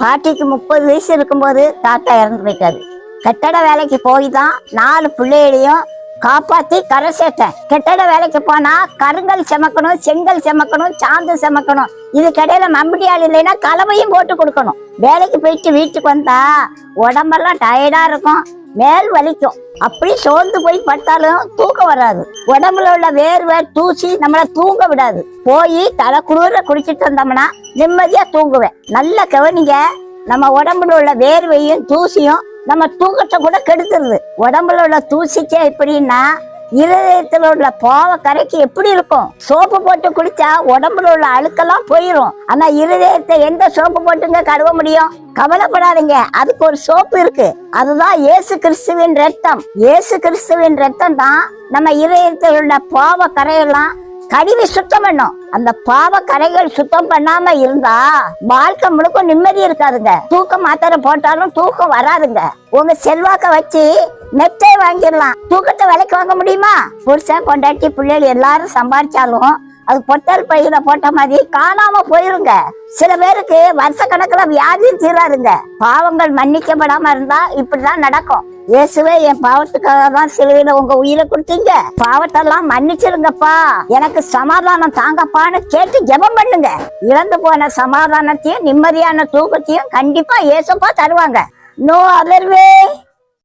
பாட்டிக்கு முப்பது வயசு இருக்கும்போது தாத்தா இறந்து போயிட்டாரு. கட்டட வேலைக்கு போய் தான் நாலு பிள்ளைகளையும் காப்பாத்தி கரை சேர்த்தேன். கெட்டட வேலைக்கு போனா கருங்கல் செமக்கணும் செங்கல் செமக்கணும் சாந்து செமக்கணும். இது கடையில ஆள் இல்லைன்னா கலவையும் போட்டு கொடுக்கணும். வேலைக்கு போயிட்டு வீட்டுக்கு வந்தா உடம்பெல்லாம் டயர்டா இருக்கும். மேல் வலிக்கும். அப்படி சோர்ந்து போய் படுத்தாலும் தூக்கம் வராது. உடம்புல உள்ள வேர்வை தூசி நம்மள தூங்க விடாது. போய் தலை குளிர குடிச்சிட்டு வந்தோம்னா நிம்மதியா தூங்குவேன். நல்ல கவனிங்க நம்ம உடம்புல உள்ள வேர்வையும் தூசியும் நம்ம தூக்கத்தை கூட கெடுத்துருது. உடம்புல உள்ள தூசிக்கே எப்படின்னா இருதயத்துல உள்ள போவ கரைக்கு எப்படி இருக்கும்? சோப்பு போட்டு குளிச்சா உடம்புல உள்ள அழுக்கெல்லாம் போயிடும் ஆனா இருதயத்தை எந்த சோப்பு போட்டுங்க கழுவ முடியும்? கவலைப்படாதீங்க. அதுக்கு ஒரு சோப்பு இருக்கு. அதுதான் இயேசு கிறிஸ்துவின் ரத்தம் இயேசு கிறிஸ்துவின் ரத்தம் தான் நம்ம இருதயத்தில் உள்ள பாவ கரையெல்லாம் கழுவி சுத்தம் பண்ணும். அந்த பாவ கரைகள் சுத்தம் பண்ணாம இருந்தா வாழ்க்கை முழுக்க நிம்மதி இருக்காதுங்க. தூக்கம் மாத்திரை போட்டாலும் தூக்கம் வராதுங்க. உங்க செல்வாக்க வச்சு மெத்தை வாங்கிடலாம். தூக்கத்தை விலைக்கு வாங்க முடியுமா? புருஷன் கொண்டாட்டி பிள்ளைகள் எல்லாரும் சம்பாதிச்சாலும் அது பொட்டல் பையில போட்ட மாதிரி காணாம போயிருங்க. சில பேருக்கு வருஷ கணக்குல வியாதியும் தீராதுங்க. பாவங்கள் மன்னிக்கப்படாம இருந்தா இப்படிதான் நடக்கும். இயேசுவே என் பாவத்துக்காக தான் சிலுவையில உங்க உயிரை கொடுத்தீங்க. பாவத்தெல்லாம் மன்னிச்சிருங்கப்பா. எனக்கு சமாதானம் தாங்கப்பான்னு கேட்டு ஜெபம் பண்ணுங்க. இழந்து போன சமாதானத்தையும் நிம்மதியான தூக்கத்தையும் கண்டிப்பா இயேசுப்பா தருவாங்க. No other way.